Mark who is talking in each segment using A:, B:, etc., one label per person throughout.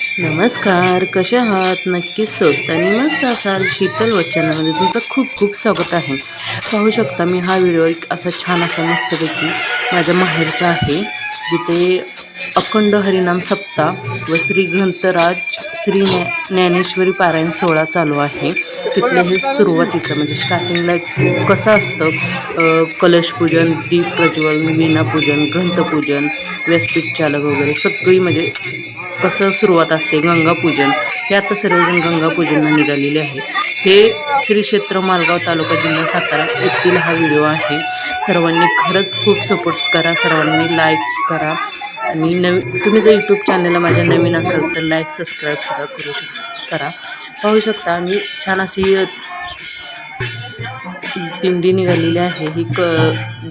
A: नमस्कार कसे आहात? नक्कीच स्वस्त आणि मस्त असाल शीतल वचनामध्ये तुमचं खूप खूप स्वागत आहे. पाहू शकता मी हा व्हिडिओ एक असा छान असा मस्तपैकी माझ्या माहेरचा आहे जिथे अखंड हरिनाम सप्ताह व श्री ग्रंथराज श्री ज्ञा ज्ञानेश्वरी पारायण सोहळा चालू आहे. तिथलं हे सुरुवातीचं म्हणजे स्टार्टिंगला कसं असतं? कलशपूजन दीप प्रज्वलन वीणापूजन ग्रंथपूजन व्यासपीठ चालक वगैरे सगळी म्हणजे कसं सुरुवात असते गंगापूजन हे आता सर्वजण गंगापूजनला निघालेले आहे हे श्री क्षेत्र मालगाव तालुका जिल्हा सातारा येथील हा व्हिडिओ आहे. सर्वांनी खरंच खूप सपोर्ट करा सर्वांनी लाईक करा आणि नवी तुम्ही जर यूट्यूब चॅनलला माझ्या नवीन असाल तर लाईक सबस्क्राईबसुद्धा करू शक करा. पाहू शकता आम्ही छान अशी दिंडी निघालेली आहे. ही क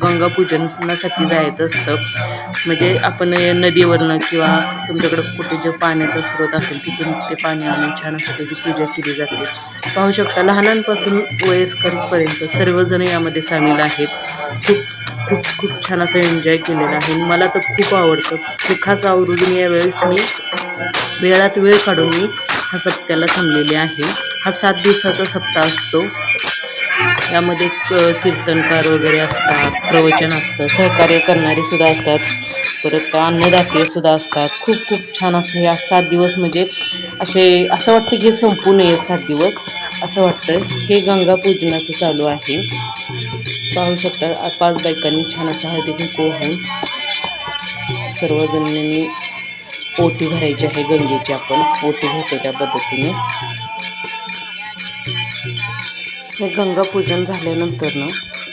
A: गंगापूजनासाठी जायचं असतं. म्हणजे आपण नदीवरनं किंवा तुमच्याकडं कुठे जे पाण्याचा स्रोत असेल तिथून ते पाणी आणून छान असं त्याची पूजा केली जाते. पाहू शकता लहानांपासून वयस्करपर्यंत सर्वजण यामध्ये सामील आहेत. खूप खूप खूप छान असं एन्जॉय केलेलं आहे. मला तर खूप आवडतं. हे खास आवडून यावेळेस मी वेळात वेळ काढून मी हा सप्त्याला थांबलेले आहे. हा सात दिवसाचा सप्ताह असतो. यामध्ये कीर्तनकार वगैरे असतात प्रवचन असतं सहकार्य करणारे सुद्धा असतात. परत अन्नदाते सुद्धा असतात. खूप खूप छान असं या सात दिवस म्हणजे असे असं वाटतं की संपू नये सात दिवस. असं वाटतं हे गंगा पूजनाचं चालू आहे. पाहू शकता पाच बायकांनी छान असं हळदी कुंकू आहे सर्वजणांनी ओटी भरायची आहे गंगेची आपण. ओटी घेतो त्या पद्धतीने. हे गंगापूजन झाल्यानंतर ना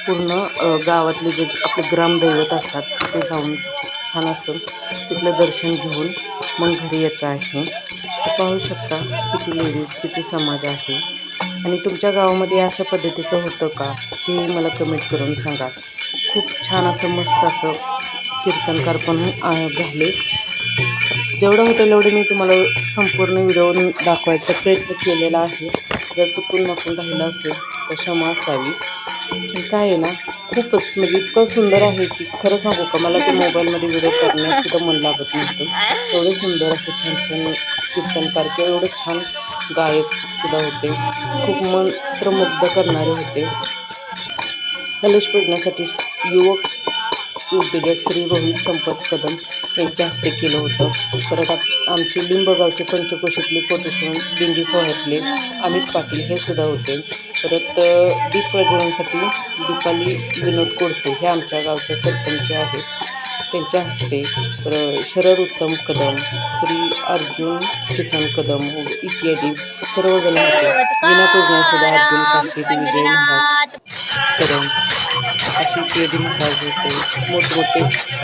A: पूर्ण गावातले जे आपले ग्रामदैवत असतात तिथे जाऊन छान असं तिथलं दर्शन घेऊन मग घरी यायचं आहे. पाहू शकता किती लेडीज किती समाज आहे. आणि तुमच्या गावामध्ये अशा पद्धतीचं होतं का? हे मला कमेंट करून सांगा. खूप छान असं मस्त असं कीर्तनकार पण झाले. जेवढं होतं तेवढं मी तुम्हाला संपूर्ण व्हिडिओ दाखवायचा प्रयत्न केलेला आहे. जर चुकून नकून राहिलं असेल तर क्षमा असावी. काय आहे ना खूपच म्हणजे इतकं सुंदर आहे की खरं सांगू का मला ते मोबाईलमध्ये व्हिडिओ करण्यात सुद्धा मन लागत नव्हतं. एवढं सुंदर असं छान छान कीर्तनकार किंवा एवढं छान गायक सुद्धा होते. खूप मंत्रमुग्ध करणारे होते. कलश पूजण्यासाठी युवक उद्योजक श्री रोहित संपत कदम. यांच्या हस्ते केलं होतं. परत आप- आमचे लिंबगावचे पंचकोशीतले कोटेश्वर दिंडी सोहळ्यातले अमित पाटील हे सुद्धा होते. परत दीप प्रज्वलनासाठी दीपाली विनोद कोडसे हे आमच्या गावचे सरपंच आहेत. त्यांच्या हस्ते शरद उत्तम कदम श्री अर्जुन किसन कदम इत्यादी सर्वजण होते विना अर्जुन काशीद विजय महाराज कदम अशी पेढी महाराज होते मोठमोठे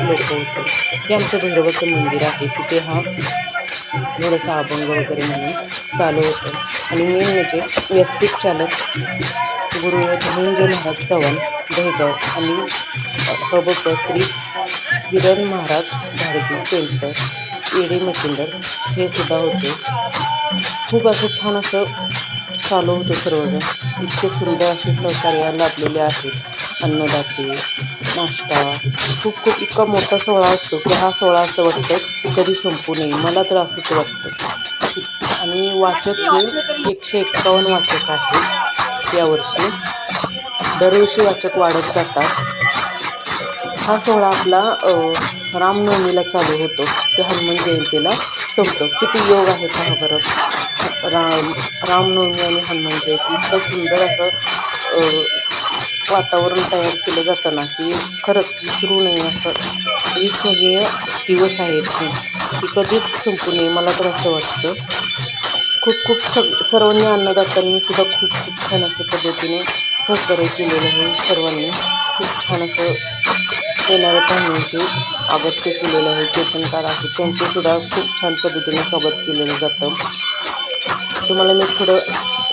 A: लोक होते. हे आमचं भैरवाचं मंदिर आहे तिथे हा थोडासा अभंग वगैरे म्हणून चालू होतं. आणि मेन म्हणजे व्यासपीठ चालक गुरु धनंजय महाराज चव्हाण दहेगाव आणि सोबत श्री किरण महाराज भारती पेंटर येडे मचिंदर हे सुद्धा होते. खूप असं छान असं चालू होतं सर्वजण. इतके सुंदर असे सहकार्य लाभलेले आहेत. अन्नदाते नाश्ता खूप खूप इतका मोठा सोहळा असतो की हा सोहळा असं वाटतं कधी संपू नये. मला तर असंच वाटतं. आणि वाचक हे एकशे एक्कावन्न वाचक आहेत यावर्षी. दरवर्षी वाचक वाढत जातात. हा सोहळा आपला रामनवमीला चालू होतो. ते हनुमान जयंतीला संपतो. किती योग आहे पहा बरं. राम रामनवमी आणि हनुमान जयंती इतकं सुंदर असं वातावरण तयार केलं जातं ना की खरंच विसरू नये असं. विस्मरणीय म्हणजे दिवस आहेत. हे की कधीच संपू नये मला तर असं वाटतं. खूप खूप सग सर्वांनी अन्नदातांनी सुद्धा खूप खूप छान अशा पद्धतीने सहकार्य केलेलं आहे सर्वांनी. खूप छान असं येणाऱ्या पाहुण्यांचे अगत्य केलेलं आहे कीर्तनकार आहेत त्यांचेसुद्धा खूप छान पद्धतीने स्वागत केलेलं जातं. तुम्हाला मी थोडं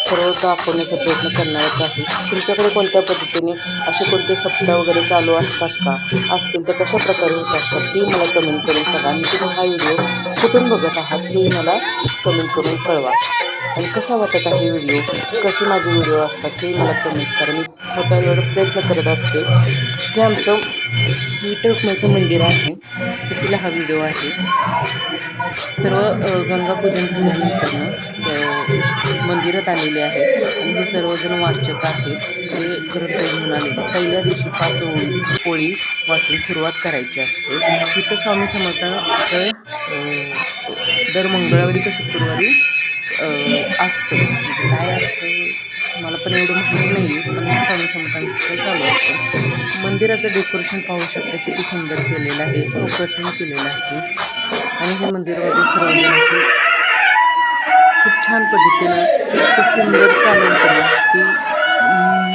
A: सर्व दाखवण्याचा प्रयत्न करणारच आहे. तुमच्याकडे कोणत्या पद्धतीने असे कोणते सप्ताह वगैरे चालू असतात का? असतील तर कशा प्रकारे होत असतात ते मला कमेंट करून सांगा. आणि तुम्ही हा व्हिडिओ कुठून बघत आहात हे मला कमेंट करून कळवा. आणि कसा वाटत आहे व्हिडिओ? कसे माझे व्हिडिओ असतात ते मला कमेंट करा. मी स्वतः एवढं प्रयत्न करत असते हे आमचं विठ्ठल मंदिर आहे. तिथला हा व्हिडिओ आहे. सर्व गंगापूजन झाल्यानंतर मंदिरात आलेले आहेत आणि हे सर्वजण वाचक आहेत ते ग्रंथ घेऊन आलेले पहिल्या दिवशी पाच पोळी वाचून सुरुवात करायची असते. तिथं स्वामी समर्थांचं दर मंगळवारी तर शुक्रवारी असतं. काय असतं? मला पण एवढं माहिती नाही पण स्वामी समर्थांचं चालू असतं. मंदिराचं डेकोरेशन पाहू शकता किती सुंदर केलेलं आहे अप्रतिम केलेलं आहे. आणि हे मंदिरामध्ये सर्वजण खूप छान पद्धतीनं इतकं सुंदर चालवलं केलं की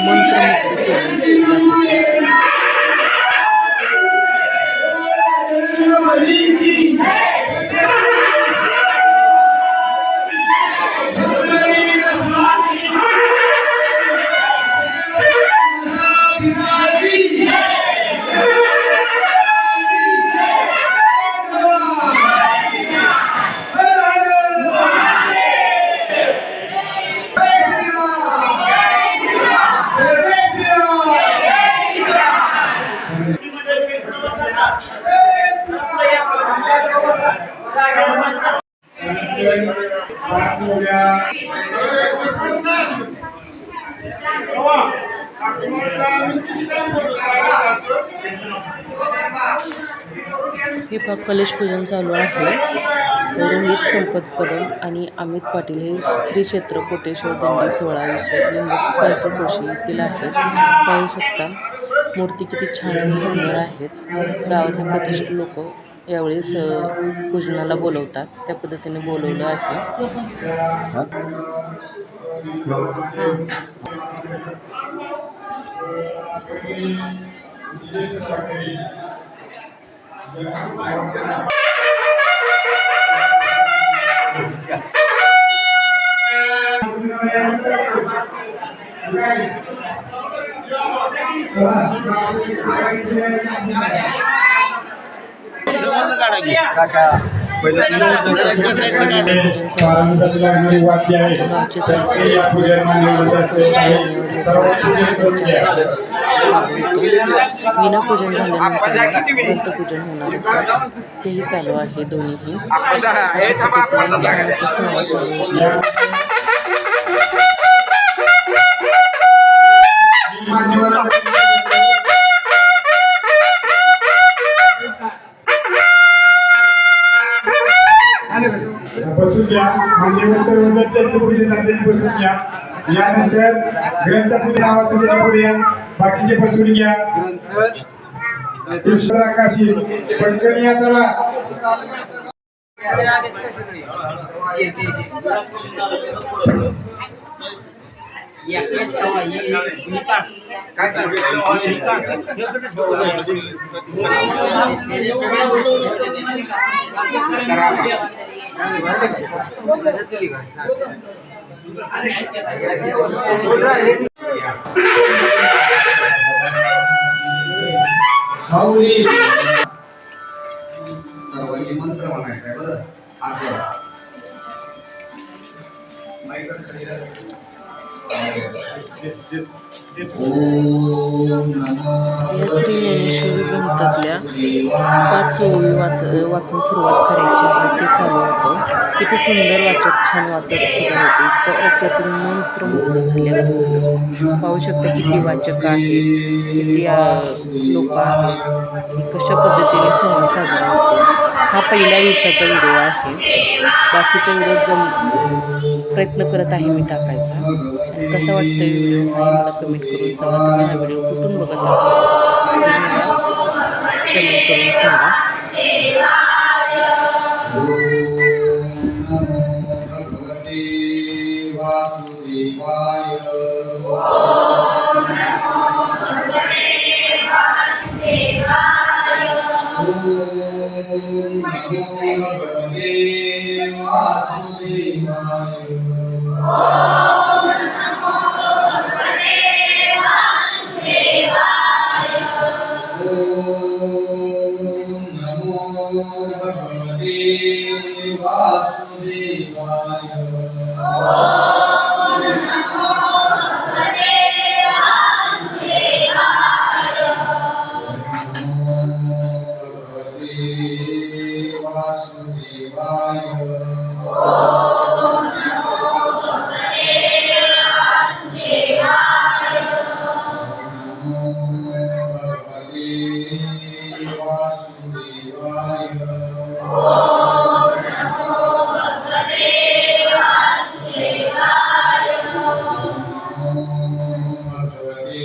A: मंत्रमुग्ध केलं. कलश पूजन चालू आहे. रोहित संपत कदम आणि अमित पाटील हे श्री क्षेत्र कोटेश्वर दंडी सोळा विश्वातले येथील आहेत. पाहू शकता मूर्ती किती छान आणि सुंदर आहेत. गावातले प्रतिष्ठित लोक यावेळेस स पूजनाला बोलवतात. त्या पद्धतीने बोलवलं आहे.
B: वाद्य आहे प्रत्येक या पूजेला मान्य होत
A: विनापूजन झाल्यानंतर ग्रंथपूजन होणार होतं. तेही चालू आहे दोन्हीही सोहळा चालू होता
B: मान्यवर बसून घ्या मान्यवर सर्व चर्चा पूजन झालेली बसून घ्या यानंतर ग्रंथपूजन आवाज पुढे बाकीचे बसून घ्या. कृष्ण आकाशी पटकन या चला. माऊली.
C: सर्वांनी मंत्र म्हणायचा आहे बरं. आपल्याला नमो
A: या श्री ज्ञानेश्वरी ग्रंथातल्या पाच ओळी वाच वाचून सुरुवात करायची आहे. ते चालू होतं. किती सुंदर वाचक छान वाचक सुद्धा होते. इतकं अप्रतिम मंत्रमुग्ध झाल्यावर पाहू शकता किती वाचक आहे किती लोक आहेत. कशा पद्धतीने सोहळा साजरा होतो. हा पहिल्या दिवसाचा व्हिडिओ आहे. बाकीचा व्हिडिओ जम प्रयत्न करत आहे मी टाकायचा. कसा वाटतं व्हिडिओ? नाही मला कमेंट करून सांगा. तुम्ही हा व्हिडिओ कुठून बघत आहात? ते मला कमेंट करून सांगा.
C: नमो भगवते वासुदेवाय वासुदेवाय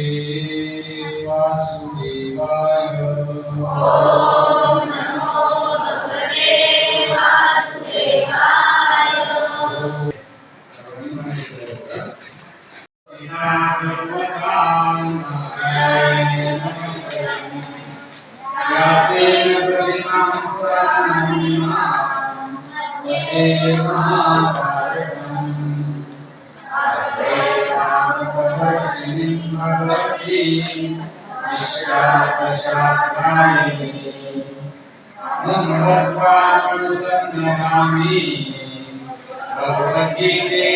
C: Shri अद्वैतामतदर्शिनीं भगवतीं विश्वापशात्रायिणी ममत्वानुसन्नमामि भगवद्गीते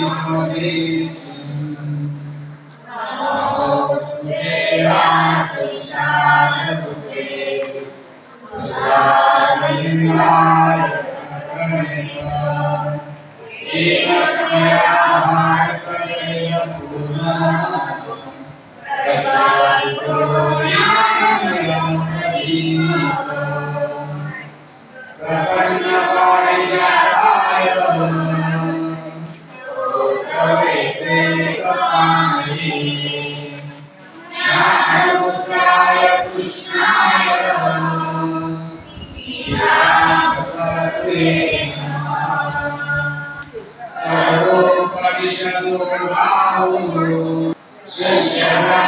C: नमोदेशिम् नमोऽस्तुते सर्वोपनिषदो भावो शय्यावती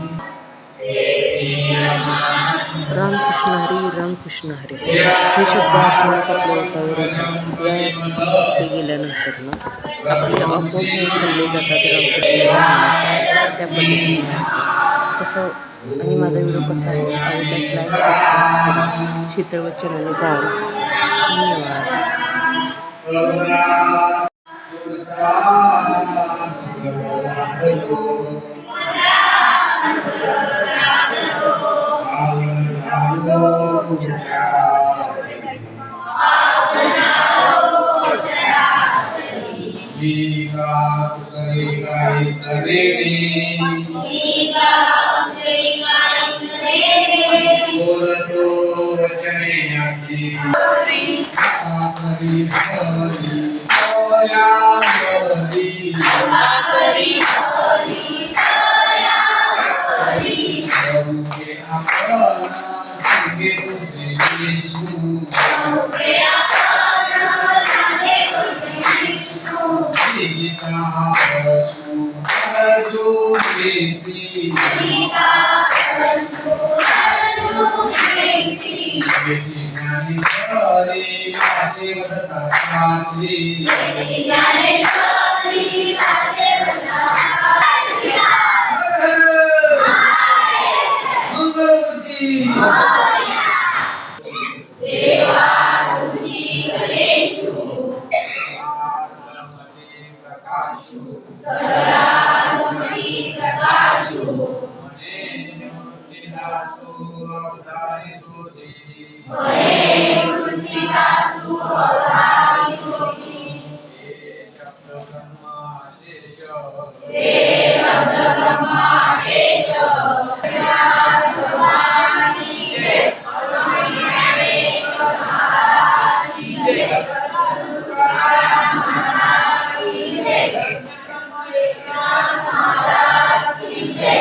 A: रामकृष्ण हरी रामकृष्ण हरी हे शब्द अचानक आपल्या ओठावर येतात या ते गेल्यानंतर ना आपले आपोआप खाल्ले जातात रामकृष्ण त्या पद्धतीने. कसं आणि माझा व्हिडिओ कसा आहे? आवडल्यास लाईक सबस्क्राईब करा शीतळवत चॅनलला जाऊन धन्यवाद.
C: वचने आकी हरी। हरी दया हरी। हरी वाची वदता साची मंगलमूर्ती प्रकाशु Tuesday.